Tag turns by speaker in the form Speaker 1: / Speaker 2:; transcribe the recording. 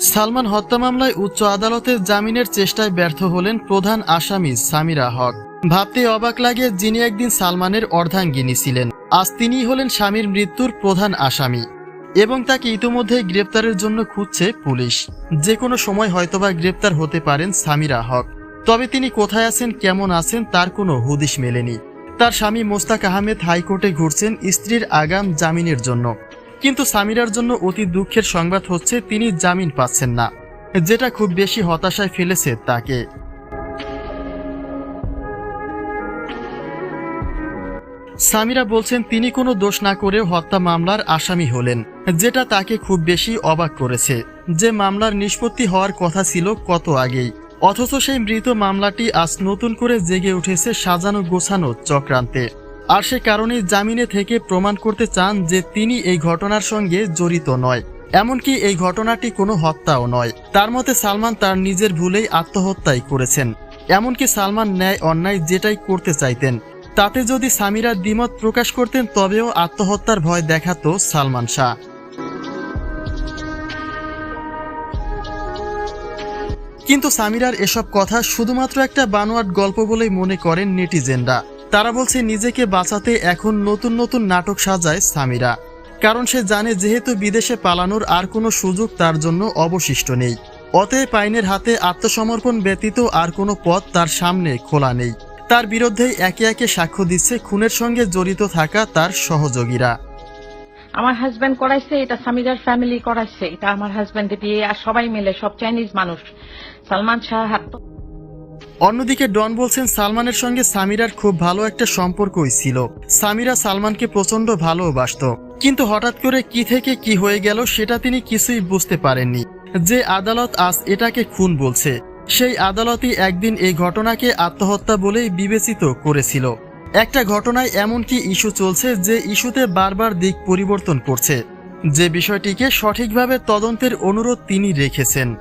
Speaker 1: সালমান হত্যা মামলায় উচ্চ আদালতের জামিনের চেষ্টায় ব্যর্থ হলেন প্রধান আসামি সামিরা হক। ভাবতে অবাক লাগে যিনি একদিন সালমানের অর্ধাঙ্গিনী ছিলেন। আজ তিনিই হলেন স্বামীর মৃত্যুর প্রধান আসামি এবং তাকে ইতোমধ্যেই গ্রেপ্তারের জন্য খুঁজছে পুলিশ। যে কোনো সময় হয়তোবা গ্রেপ্তার হতে পারেন সামিরা হক। তবে তিনি কোথায় আছেন, কেমন আছেন, তার কোনো হুদিশ মেলেনি। তার স্বামী মোস্তাক আহমেদ হাইকোর্টে ঘুরছেন স্ত্রীর আগাম জামিনের জন্য। কিন্তু সামিরার জন্য অতি দুঃখের সংবাদ হচ্ছে, তিনি জামিন পাচ্ছেন না। যেটা খুব বেশি হতাশায় ফেলেছে তাকে। সামিরা বলছেন, তিনি কোনো দোষ না করে হত্যা মামলার আসামি হলেন, যেটা তাকে খুব বেশি অবাক করেছে। যে মামলার নিষ্পত্তি হওয়ার কথা ছিল কত আগেই। অথচ সেই মৃত মামলাটি আজ নতুন করে জেগে উঠেছে সাজানো গোছানো চক্রান্তে। আর সে কারণেই জামিনে থেকে প্রমাণ করতে চান যে তিনি এই ঘটনার সঙ্গে জড়িত নয়। এমনকি এই ঘটনাটি কোনো হত্যাও নয়। তার মতে সালমান তার নিজের ভুলেই আত্মহত্যাই করেছেন। এমনকি সালমান ন্যায় অন্যায় যেটাই করতে চাইতেন, তাতে যদি সামিরা দ্বিমত প্রকাশ করতেন তবেও আত্মহত্যার ভয় দেখাতো সালমান শাহ। কিন্তু সামিরার এসব কথা শুধুমাত্র একটা বানোয়াট গল্প বলেই মনে করেন নেটিজেনরা। তারা বলছে, নিজেকে বাঁচাতে এখন নতুন নতুন নাটক সাজায় সামিরা। কারণ সে জানে যেহেতু বিদেশে পালানোর আর কোনো সুযোগ তার জন্য অবশিষ্ট নেই। অতএব আইনের হাতে আত্মসমর্পণ ব্যতীত আর কোনো পথ তার সামনে খোলা নেই। তার বিরুদ্ধেই একে একে সাক্ষ্য দিচ্ছে, খুনের সঙ্গে জড়িত থাকা তার সহযোগীরা।
Speaker 2: আমার হাজবেন্ড করাইছে, এটা সামিরার ফ্যামিলি করাইছে, এটা আমার হাজবেন্ড দিয়ে আর সবাই মিলে, সব চাইনিজ মানুষ। সালমান শাহ
Speaker 1: অন্যদিকে ডন বলছেন, সালমানের সঙ্গে সামিরার খুব ভালো একটা সম্পর্কই ছিল সামিরা সালমানকে প্রচণ্ড ভালোবাসত। কিন্তু হঠাৎ করে কি থেকে কি হয়ে গেল, সেটা তিনি কিছুই বুঝতে পারেননি। যে আদালত আজ এটাকে খুন বলছে, সেই আদালতই একদিন এই ঘটনাকে আত্মহত্যা বলেই বিবেচিত করেছিল। একটা ঘটনায় এমন কি ইস্যু চলছে যে ইস্যুতে বারবার দিক পরিবর্তন করছে। যে বিষয়টিকে সঠিকভাবে তদন্তের অনুরোধ তিনি রেখেছেন।